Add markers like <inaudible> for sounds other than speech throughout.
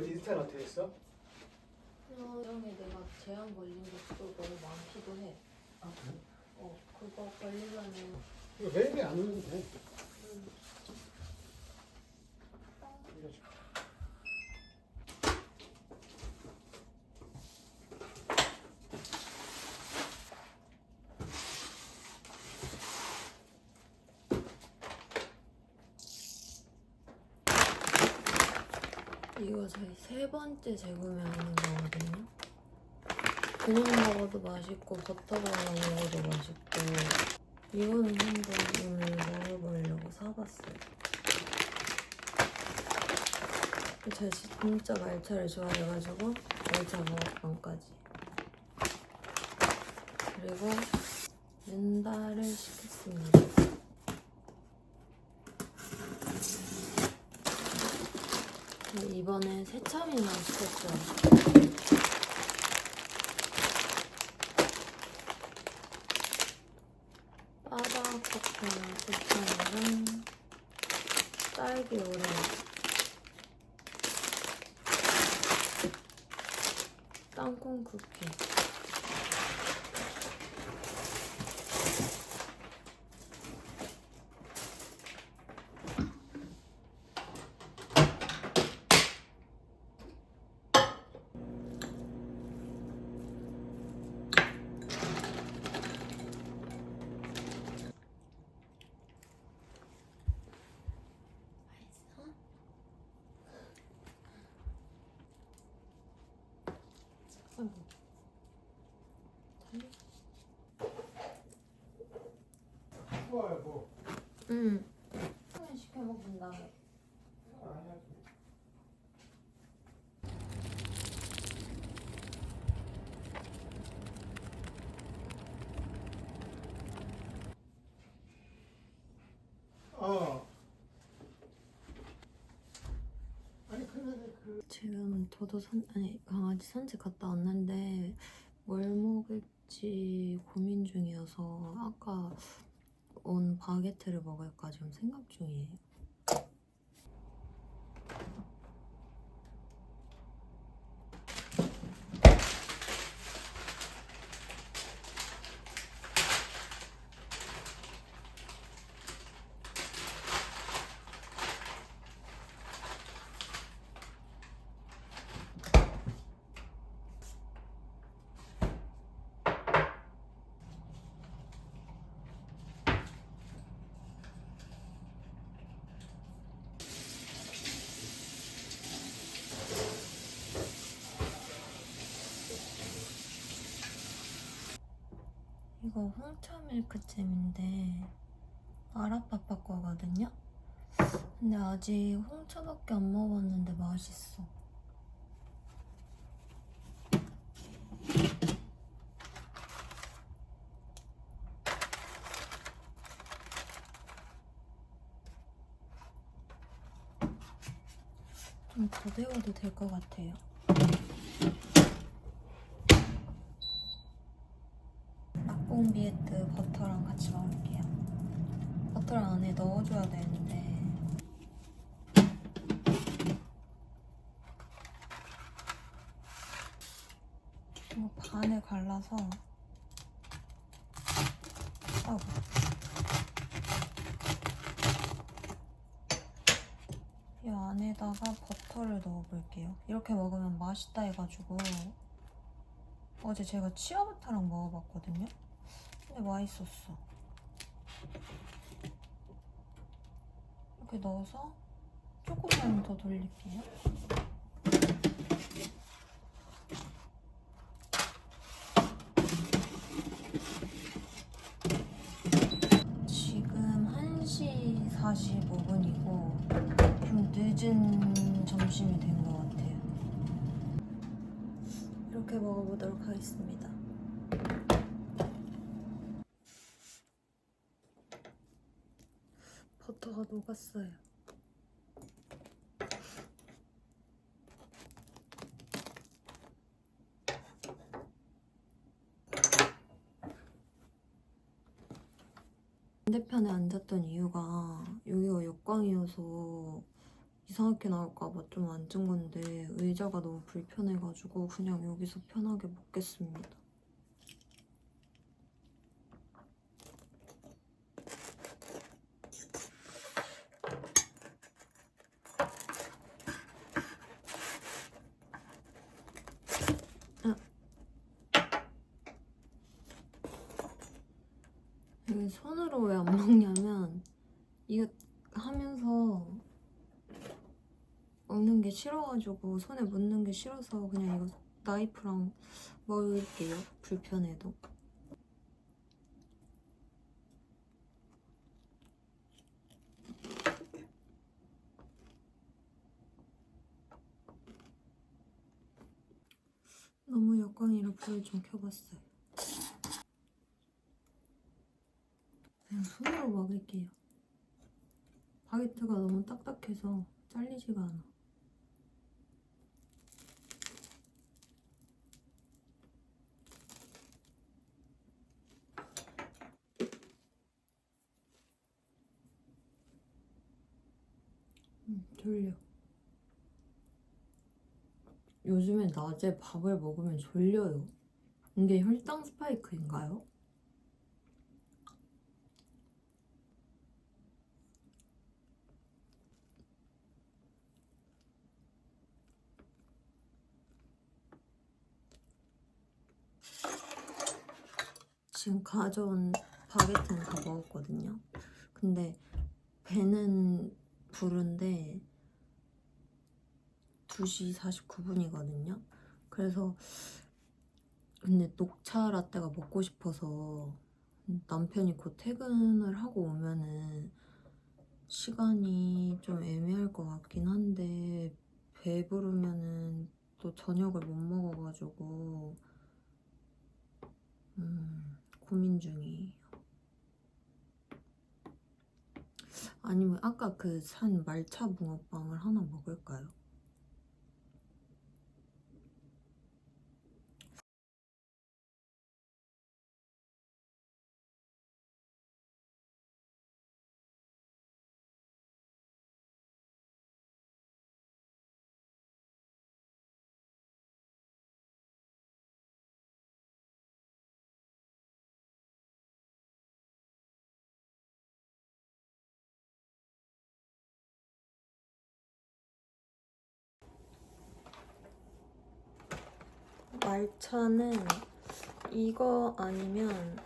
그 인스타는 어떻게 됐어? 수영에 내가 제한 걸린 것도 너무 많기도 해. 아 그래? 어, 그거 걸리면은 이거 매일매일 안 올려도 이거 저희 세 번째 재구매하는 거거든요. 그냥 먹어도 맛있고 버터 발라 먹어도 맛있고 이거는 한번 오늘 먹어보려고 사봤어요. 제가 진짜 말차를 좋아해가지고 말차 먹방까지 그리고 맨다를 시켰습니다. 근데 이번엔 새참이만 시켰어요. 바다코코넛 새참이랑 딸기 오레오 땅콩 쿠키 아이고. 좋아요 뭐. 응. 라면 시켜 먹은 다음에. 아니야. 어. 아니 그러면 그 지금 저도 산 아니 강아지 산책 갔다 왔는데 뭘 먹을지 고민 중이어서 아까 온 바게트를 먹을까 지금 생각 중이에요. 이거 홍차 밀크잼인데 아라빠빠 거거든요. 근데 아직 홍차밖에 안 먹었는데 맛있어. 좀 더 데워도 될 것 같아요. 갈라서 아이고 이 안에다가 버터를 넣어볼게요. 이렇게 먹으면 맛있다 해가지고 어제 제가 치아바타랑 먹어봤거든요. 근데 맛있었어. 이렇게 넣어서 조금만 더 돌릴게요. 지금 1시 45분이고 좀 늦은 점심이 된 것 같아요. 이렇게 먹어보도록 하겠습니다. 버터가 녹았어요. 반대편에 앉았던 이유가 여기가 역광이어서 이상하게 나올까봐 좀 앉은 건데 의자가 너무 불편해가지고 그냥 여기서 편하게 먹겠습니다. 이게 손으로 왜 안 먹냐면 이거 하면서 먹는 게 싫어가지고 손에 묻는 게 싫어서 그냥 이거 나이프랑 먹을게요. 불편해도. 너무 여광이라 불을 좀 켜봤어요. 그냥 손으로 먹을게요. 바게트가 너무 딱딱해서 잘리지가 않아. 음, 졸려. 요즘에 낮에 밥을 먹으면 졸려요. 이게 혈당 스파이크인가요? 지금 가져온 바게트는 다 먹었거든요. 근데 배는 부른데 2시 49분이거든요. 그래서 근데 녹차 라떼가 먹고 싶어서 남편이 곧 퇴근을 하고 오면은 시간이 좀 애매할 것 같긴 한데 배부르면은 또 저녁을 못 먹어가지고 음, 고민 중이에요. 아니면 아까 그 산 말차 붕어빵을 하나 먹을까요? 말차는 이거 아니면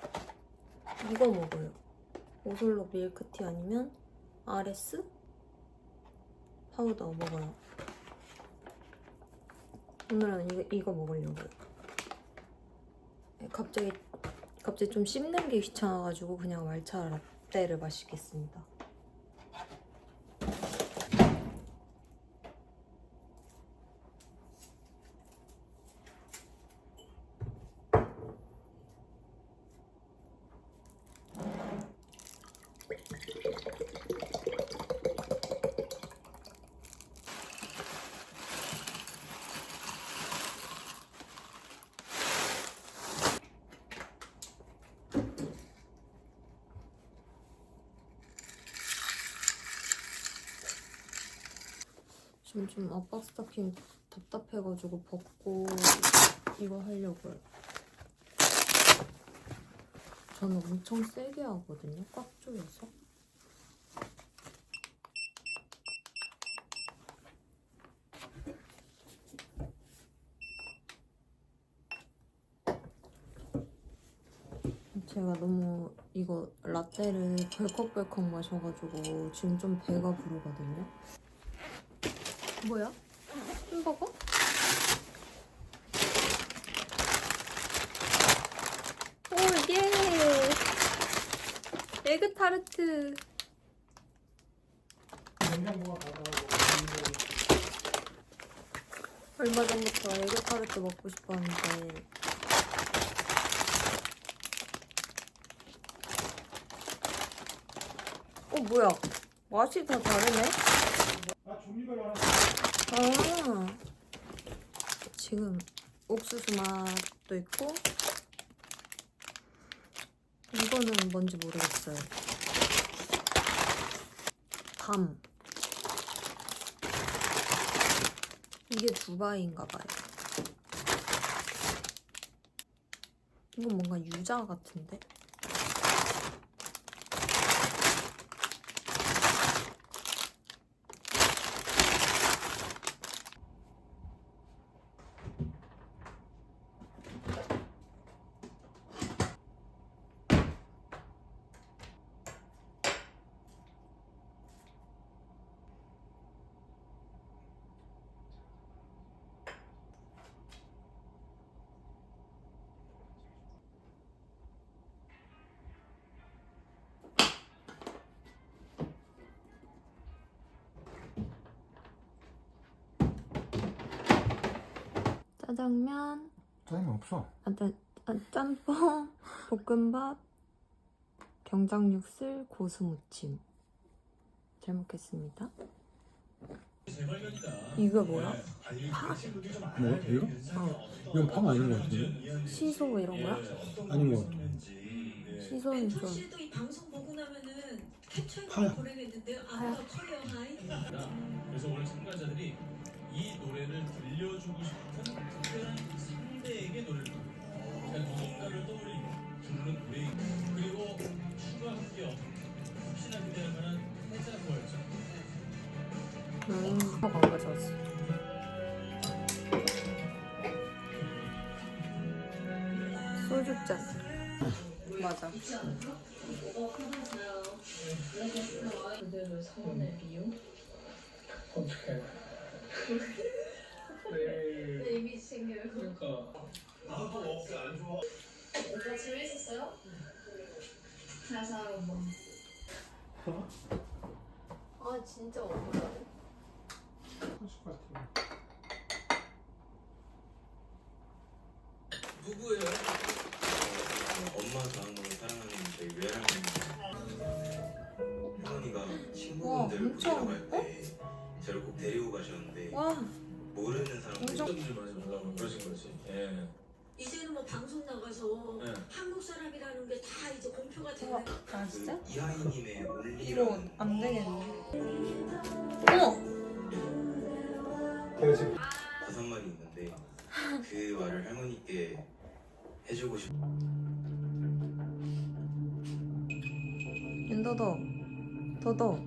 이거 먹어요. 오솔로 밀크티 아니면 아레스 파우더 먹어요. 오늘은 이거 이거 먹으려고요. 네, 갑자기 갑자기 좀 씹는 게 귀찮아가지고 그냥 말차 라떼를 마시겠습니다. 지금 좀 압박 스타킹 답답해가지고 벗고 이거 하려고요. 저는 엄청 세게 하거든요. 꽉 조여서. 제가 너무 이거 라떼를 벌컥벌컥 마셔가지고 지금 좀 배가 부르거든요. 뭐야? 햄버거? 오, 예! 에그 타르트. 냉장고가 얼마 전부터 에그 타르트 먹고 싶었는데. 어, 뭐야? 맛이 다 다르네? 아 종류별로 하나 아 지금 옥수수 맛도 있고 이거는 뭔지 모르겠어요. 밤. 이게 두바이인가봐요. 이건 뭔가 유자 같은데? 짜장면, 짜장면 없어. 아, 짜, 아, 짬뽕, 볶음밥, 경장육술, 고수무침. 잘 먹겠습니다. 이거 뭐야? 뭐 이거? 이건 파 아닌 것 같은데? 시소 이런 거야? 아닌 것 같아. 시소는 좀 파야. 하이. 그래서 오늘 참가자들이 이 노래를 들려주고 싶은 특별한 상대에게 노래를. 그러니까 누군가를 떠올리고 부르는 노래 그리고 추가 합격 혹시나 기대할 만한 해자 부활자 음, 광고 졌어. 소주잔. 맞아. 그대로 서운해 비용. 어떡 해 이미 생겨요. 그러니까 오빠 재밌었어요? 가사 뭐. 아 진짜 억울하네. 하실 것 같아. 누구예요? 엄마가 너무 사랑하는데 왜 하는지 할머니가 와, 친구분들 보러 갈 때 저를 꼭 데리고 가셨는데 와 모르는 사람들 엄청- 좀 하지 말라고 그러신 거지 예. 이제는 뭐 방송 나가서 네. 한국 사람이라는 게 다 이제 공표가 되는 아 진짜? 그 이하이님의 이거 올리라는 안 되겠네. 어머! 내가 지금 가사말이 있는데 그 말을 할머니께 해주고 싶 윤더더 더더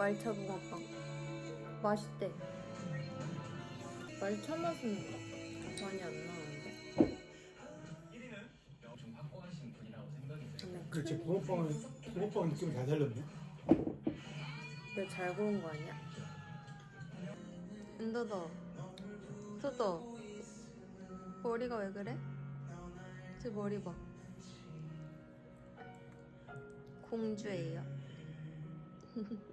말차 붕어빵 맛있대 말차 맛은 많이 안 나는데 들어요 근데 그렇지. 붕어빵은 붕어빵 느낌 잘 살렸네. 내가 잘 고른 거 아니야? 은더더 더더 머리가 왜 그래? 제 머리 봐 공주예요 <laughs>